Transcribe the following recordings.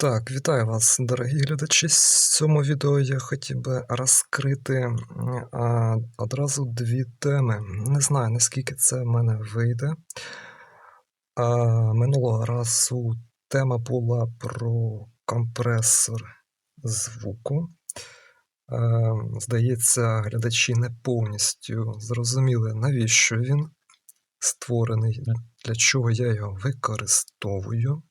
Так, вітаю вас, дорогі глядачі. В цьому відео я хотів би розкрити а, одразу дві теми. Не знаю, наскільки це в мене вийде. А, минулого разу тема була про компресор звуку. Е, Здається, глядачі не повністю зрозуміли, навіщо він створений, для чого я його використовую.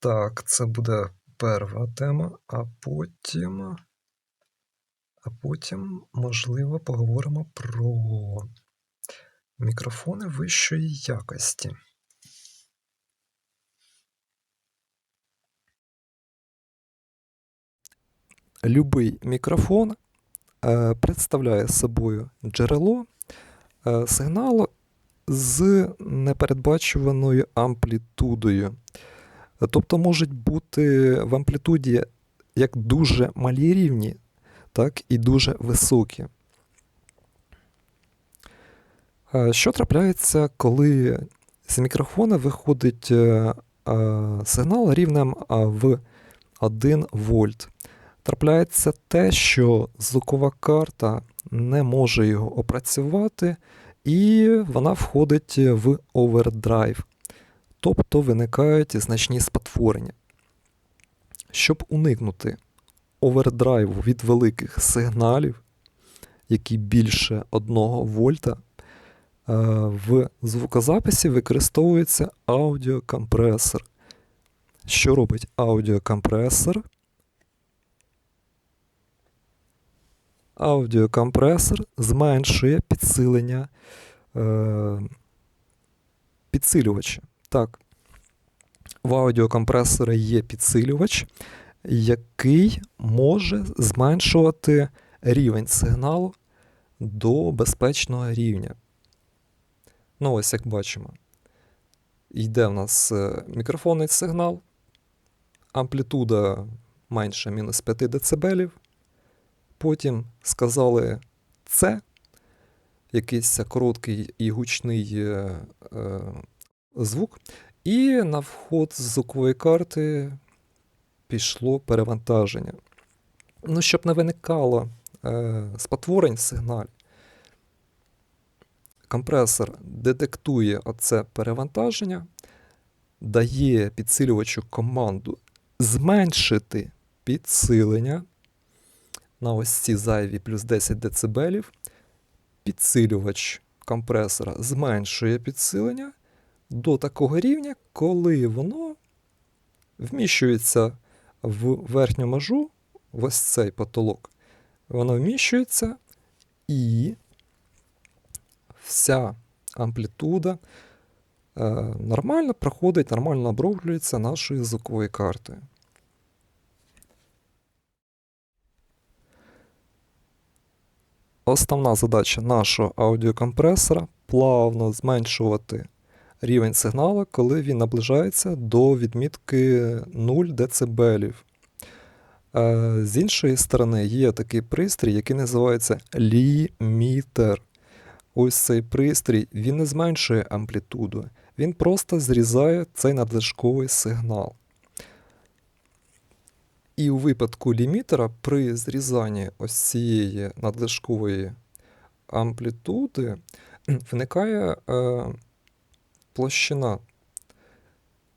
Так, це буде перша тема, а потім. А потім, можливо, поговоримо про мікрофони вищої якості. Любий мікрофон е, представляє собою джерело е, сигналу з непередбачуваною амплітудою. Тобто можуть бути в амплітуді як дуже малі рівні, так і дуже високі. Що трапляється, коли з мікрофона виходить е, сигнал рівнем в 1 вольт? Трапляється те, що звукова карта не може його опрацювати, і вона входить в овердрайв тобто виникають значні спотворення. Щоб уникнути овердрайву від великих сигналів, які більше 1 вольта, е, в звукозаписі використовується аудіокомпресор. Що робить аудіокомпресор? Аудіокомпресор зменшує підсилення е, підсилювача. Так, в аудіокомпресора є підсилювач, який може зменшувати рівень сигналу до безпечного рівня. Ну, ось як бачимо. Йде в нас е, мікрофонний сигнал, амплітуда менше мінус 5 дБ. Потім сказали С, якийсь короткий і гучний е, е, звук, і на вход з звукової карти пішло перевантаження. Ну, щоб не виникало е, спотворень в сигналі, компресор детектує оце перевантаження, дає підсилювачу команду зменшити підсилення на ось ці зайві плюс 10 дБ. Підсилювач компресора зменшує підсилення до такого рівня, коли воно вміщується в верхню межу, ось цей потолок. Воно вміщується і вся амплітуда е, нормально проходить, нормально оброблюється нашою звуковою картою. Основна задача нашого аудіокомпресора плавно зменшувати рівень сигналу, коли він наближається до відмітки 0 дБ. З іншої сторони, є такий пристрій, який називається лімітер. Ось цей пристрій він не зменшує амплітуду, він просто зрізає цей надлишковий сигнал. І у випадку лімітера при зрізанні ось цієї надлишкової амплітуди виникає е, площина,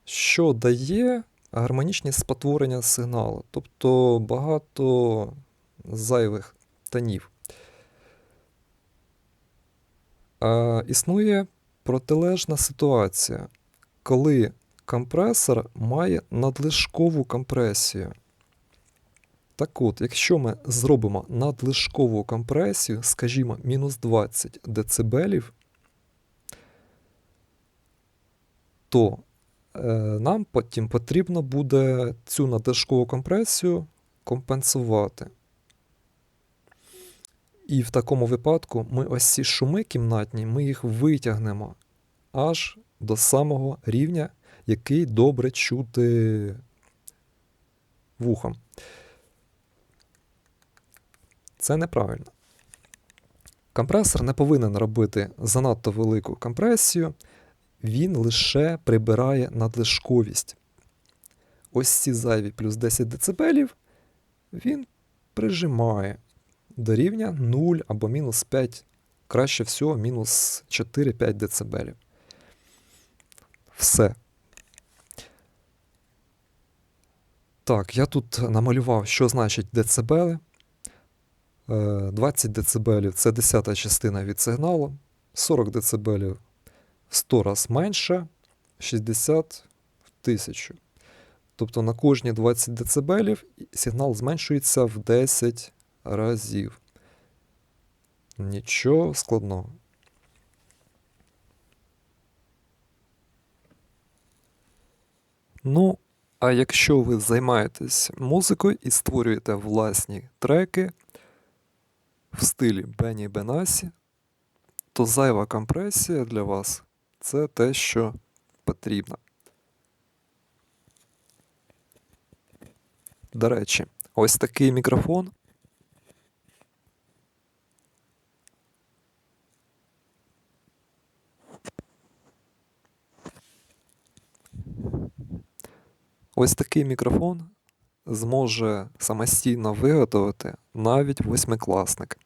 що дає гармонічні спотворення сигналу, тобто багато зайвих тонів. Існує протилежна ситуація, коли компресор має надлишкову компресію. Так от, якщо ми зробимо надлишкову компресію, скажімо, мінус 20 дБ, то е, нам потім потрібно буде цю надлишкову компресію компенсувати. І в такому випадку ми ось ці шуми кімнатні, ми їх витягнемо аж до самого рівня, який добре чути вухом. Це неправильно. Компресор не повинен робити занадто велику компресію, він лише прибирає надлишковість. ось ці зайві плюс 10 дБ він прижимає до рівня 0 або мінус 5, краще всього мінус 4-5 дБ. Все. Так, я тут намалював, що значить децибели. Е, 20 дБ це десята частина від сигналу, 40 дБ 100 раз менше, 60 в 1000. Тобто на кожні 20 дБ сигнал зменшується в 10 разів. Нічого складного. Ну, а якщо ви займаєтесь музикою і створюєте власні треки в стилі Бенні Бенасі, то зайва компресія для вас це те, що потрібно. До речі, ось такий мікрофон. Ось такий мікрофон зможе самостійно виготовити навіть восьмикласник.